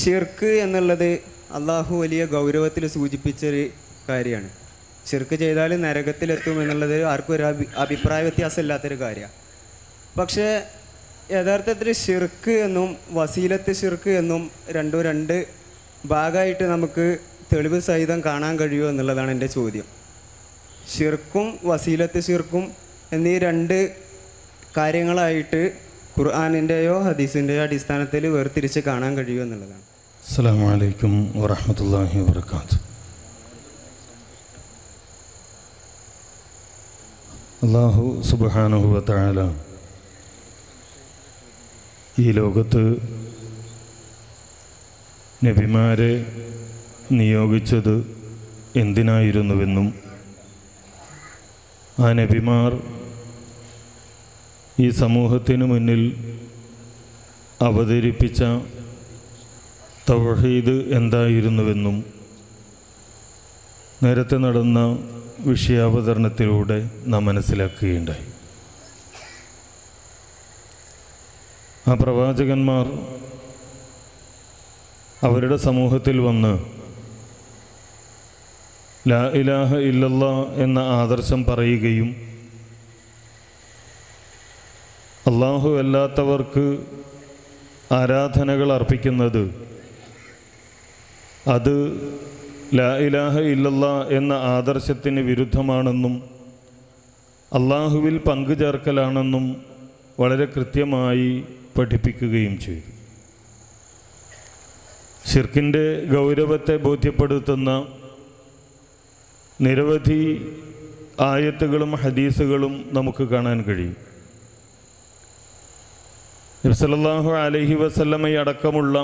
ഷിർക്ക് എന്നുള്ളത് അള്ളാഹു വലിയ ഗൗരവത്തിൽ സൂചിപ്പിച്ചൊരു കാര്യമാണ്. ഷിർക്ക് ചെയ്താൽ നരകത്തിലെത്തും എന്നുള്ളത് ആർക്കും ഒരു അഭി അഭിപ്രായ വ്യത്യാസമില്ലാത്തൊരു കാര്യമാണ്. പക്ഷേ യഥാർത്ഥത്തിൽ ഷിർക്ക് എന്നും വസീലത്ത് ഷിർക്ക് എന്നും രണ്ടും രണ്ട് ഭാഗമായിട്ട് നമുക്ക് തെളിവ് സഹിതം കാണാൻ കഴിയുമോ എന്നുള്ളതാണ് എന്റെ ചോദ്യം. ഷിർക്കും വസീലത്ത് ഷിർക്കും എന്നീ രണ്ട് കാര്യങ്ങളായിട്ട് ഖുർആാനിന്റെയോ ഹദീസിന്റെയോ അടിസ്ഥാനത്തിൽ വേർതിരിച്ച് കാണാൻ കഴിയുമോ എന്നുള്ളതാണ്. അസ്സാം വലൈക്കും വറഹമത്തല്ലാഹി വാത്തു അള്ളാഹു സുബാനുഭവത്തായാല ഈ ലോകത്ത് നബിമാരെ നിയോഗിച്ചത് എന്തിനായിരുന്നുവെന്നും ആ നബിമാർ ഈ സമൂഹത്തിന് മുന്നിൽ അവതരിപ്പിച്ച തൗഹീദ് എന്തായിരുന്നുവെന്നും നേരത്തെ നടന്ന വിഷയാവതരണത്തിലൂടെ നാം മനസ്സിലാക്കുകയുണ്ടായി. ആ പ്രവാചകന്മാർ അവരുടെ സമൂഹത്തിൽ വന്ന് ലാ ഇലാഹ ഇല്ലല്ല എന്ന ആദർശം പറയുകയും അള്ളാഹു അല്ലാത്തവർക്ക് ആരാധനകൾ അർപ്പിക്കുന്നത് അത് ലാ ഇലാഹ ഇല്ലല്ല എന്ന ആദർശത്തിന് വിരുദ്ധമാണെന്നും അള്ളാഹുവിൽ പങ്കുചേർക്കലാണെന്നും വളരെ കൃത്യമായി പഠിപ്പിക്കുകയും ചെയ്തു. ഷിർക്കിന്റെ ഗൗരവത്തെ ബോധ്യപ്പെടുത്തുന്ന നിരവധി ആയത്തുകളും ഹദീസുകളും നമുക്ക് കാണാൻ കഴിയും. നബ്സല്ലാഹു അലഹി വസല്ലമയടക്കമുള്ള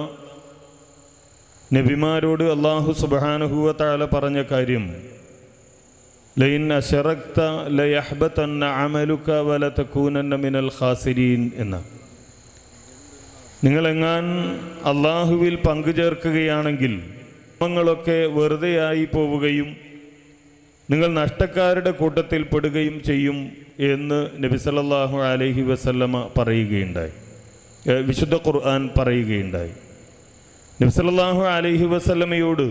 നബിമാരോട് അള്ളാഹു സുബാനുഹുവ താല പറഞ്ഞ കാര്യം ലൈൻ അഷറക്ത ലയഹ്ബത്തന്ന അമലുക വല മിനൽ ഖാസിരീൻ എന്ന. നിങ്ങളെങ്ങാൻ അള്ളാഹുവിൽ പങ്കുചേർക്കുകയാണെങ്കിൽ കർമ്മങ്ങളൊക്കെ വെറുതെയായി പോവുകയും നിങ്ങൾ നഷ്ടക്കാരുടെ കൂട്ടത്തിൽ പെടുകയും ചെയ്യും എന്ന് നബി അലഹി വസല്ലമ പറയുകയുണ്ടായി. വിശുദ്ധ ഖുർആൻ പറയുകയുണ്ടായി. നബി സല്ലല്ലാഹു അലൈഹി വസല്ലമയോട്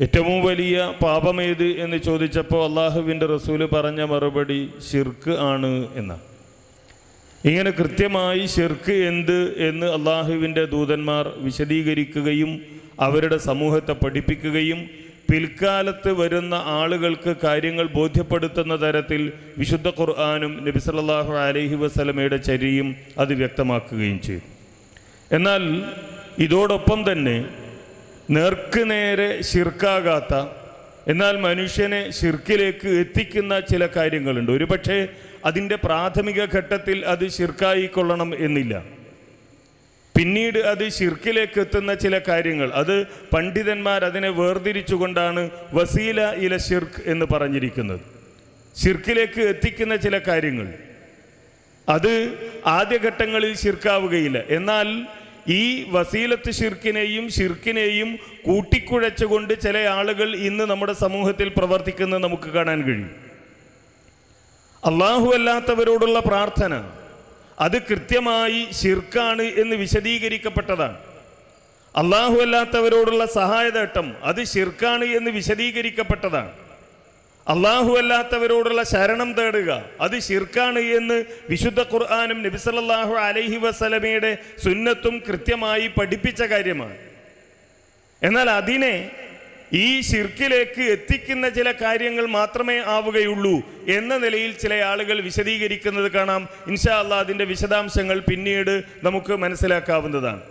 ഏറ്റവും വലിയ പാപമേത് എന്ന് ചോദിച്ചപ്പോൾ അള്ളാഹുവിന്റെ റസൂൽ പറഞ്ഞ മറുപടി ഷിർക്ക് ആണ് എന്നാണ്. ഇങ്ങനെ കൃത്യമായി ഷിർക്ക് എന്ത് എന്ന് അള്ളാഹുവിന്റെ ദൂതന്മാർ വിശദീകരിക്കുകയും അവരുടെ സമൂഹത്തെ പഠിപ്പിക്കുകയും പിൽക്കാലത്ത് വരുന്ന ആളുകൾക്ക് കാര്യങ്ങൾ ബോധ്യപ്പെടുത്തുന്ന തരത്തിൽ വിശുദ്ധ ഖുർആാനും നബി സല്ലല്ലാഹു അലൈഹി വസല്ലമയുടെ ചര്യയും അത് വ്യക്തമാക്കുകയും ചെയ്തു. എന്നാൽ ഇതോടൊപ്പം തന്നെ നേർക്ക് നേരെ ഷിർക്കാകാത്ത എന്നാൽ മനുഷ്യനെ ശിർക്കിലേക്ക് എത്തിക്കുന്ന ചില കാര്യങ്ങളുണ്ട്. ഒരുപക്ഷെ അതിന്റെ പ്രാഥമിക ഘട്ടത്തിൽ അത് ശിർക്കായിക്കൊള്ളണം എന്നില്ല. പിന്നീട് അത് ഷിർക്കിലേക്ക് എത്തുന്ന ചില കാര്യങ്ങൾ. അത് പണ്ഡിതന്മാർ അതിനെ വേർതിരിച്ചുകൊണ്ടാണ് വസീല ഇല ഷിർക്ക് എന്ന് പറഞ്ഞിരിക്കുന്നത്. ഷിർക്കിലേക്ക് എത്തിക്കുന്ന ചില കാര്യങ്ങൾ. അത് ആദ്യഘട്ടങ്ങളിൽ ഷിർക്കാവുകയില്ല എന്നാൽ ഈ വസീലത്ത് ഷിർക്കിനെയും ഷിർക്കിനെയും കൂട്ടിക്കുഴച്ചുകൊണ്ട് ചില ആളുകൾ ഇന്ന് നമ്മുടെ സമൂഹത്തിൽ പ്രവർത്തിക്കുന്നത് നമുക്ക് കാണാൻ കഴിയും. അള്ളാഹു അല്ലാത്തവരോടുള്ള പ്രാർത്ഥന അത് കൃത്യമായി ശിർക്കാണ് എന്ന് വിശദീകരിക്കപ്പെട്ടതാണ്. അള്ളാഹു അല്ലാത്തവരോടുള്ള സഹായതേട്ടം അത് ശിർക്കാണ് എന്ന് വിശദീകരിക്കപ്പെട്ടതാണ്. അള്ളാഹു അല്ലാത്തവരോടുള്ള ശരണം തേടുക അത് ശിർക്കാണ് എന്ന് വിശുദ്ധ ഖുർആാനും നബിസലല്ലാഹു അലൈഹി വസലമയുടെ സുന്നത്തും കൃത്യമായി പഠിപ്പിച്ച കാര്യമാണ്. എന്നാൽ അതിനെ ഈ ശിർക്കിലേക്ക് എത്തിക്കുന്ന ചില കാര്യങ്ങൾ മാത്രമേ ആവുകയുള്ളൂ എന്ന നിലയിൽ ചില ആളുകൾ വിശദീകരിക്കുന്നത് കാണാം. ഇൻഷാ അല്ല അതിന്റെ വിശദാംശങ്ങൾ പിന്നീട് നമുക്ക് മനസ്സിലാക്കാവുന്നതാണ്.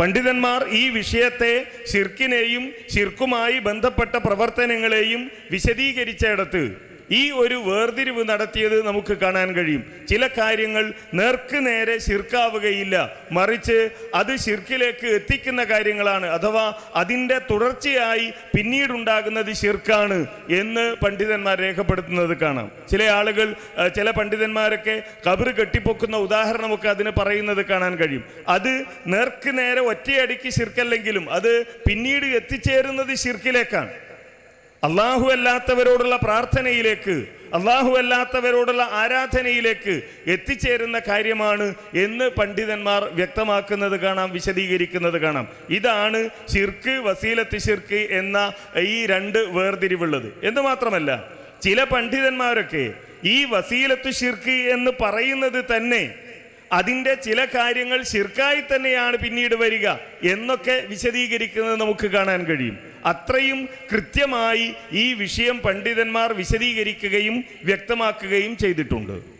പണ്ഡിതന്മാർ ഈ വിഷയത്തെ ശിർക്കിനെയും ശിർക്കുമായി ബന്ധപ്പെട്ട പ്രവർത്തനങ്ങളെയും വിശദീകരിച്ചിടത്ത് ഈ ഒരു വേർതിരിവ് നടത്തിയത് നമുക്ക് കാണാൻ കഴിയും. ചില കാര്യങ്ങൾ നേർക്ക് നേരെ ശിർക്കാവുകയില്ല. മറിച്ച് അത് ശിർക്കിലേക്ക് എത്തിക്കുന്ന കാര്യങ്ങളാണ്. അഥവാ അതിന്റെ തുടർച്ചയായി പിന്നീടുണ്ടാകുന്നത് ശിർക്കാണ് എന്ന് പണ്ഡിതന്മാർ രേഖപ്പെടുത്തുന്നത് കാണാം. ചില ആളുകൾ ചില പണ്ഡിതന്മാരൊക്കെ കബറ് കെട്ടിപ്പൊക്കുന്ന ഉദാഹരണമൊക്കെ അതിന് പറയുന്നത് കാണാൻ കഴിയും. അത് നേർക്ക് നേരെ ഒറ്റയടിക്ക് ശിർക്കല്ലെങ്കിലും അത് പിന്നീട് എത്തിച്ചേരുന്നത് ഷിർക്കിലേക്കാണ് അള്ളാഹു അല്ലാത്തവരോടുള്ള പ്രാർത്ഥനയിലേക്ക് അള്ളാഹു അല്ലാത്തവരോടുള്ള ആരാധനയിലേക്ക് എത്തിച്ചേരുന്ന കാര്യമാണ് എന്ന് പണ്ഡിതന്മാർ വ്യക്തമാക്കുന്നത് കാണാം വിശദീകരിക്കുന്നത് കാണാം. ഇതാണ് ഷിർക്ക് വസീലത്ത് ഷിർക്ക് എന്ന ഈ രണ്ട് വേർതിരിവുള്ളത്. എന്ന് മാത്രമല്ല ചില പണ്ഡിതന്മാരൊക്കെ ഈ വസീലത്ത് ഷിർക്ക് എന്ന് പറയുന്നത് തന്നെ അതിന്റെ ചില കാര്യങ്ങൾ ശിർക്കായി തന്നെയാണ് പിന്നീട് വരിക എന്നൊക്കെ വിശദീകരിക്കുന്നത് നമുക്ക് കാണാൻ കഴിയും. അത്രയും കൃത്യമായി ഈ വിഷയം പണ്ഡിതന്മാർ വിശദീകരിക്കുകയും വ്യക്തമാക്കുകയും ചെയ്തിട്ടുണ്ട്.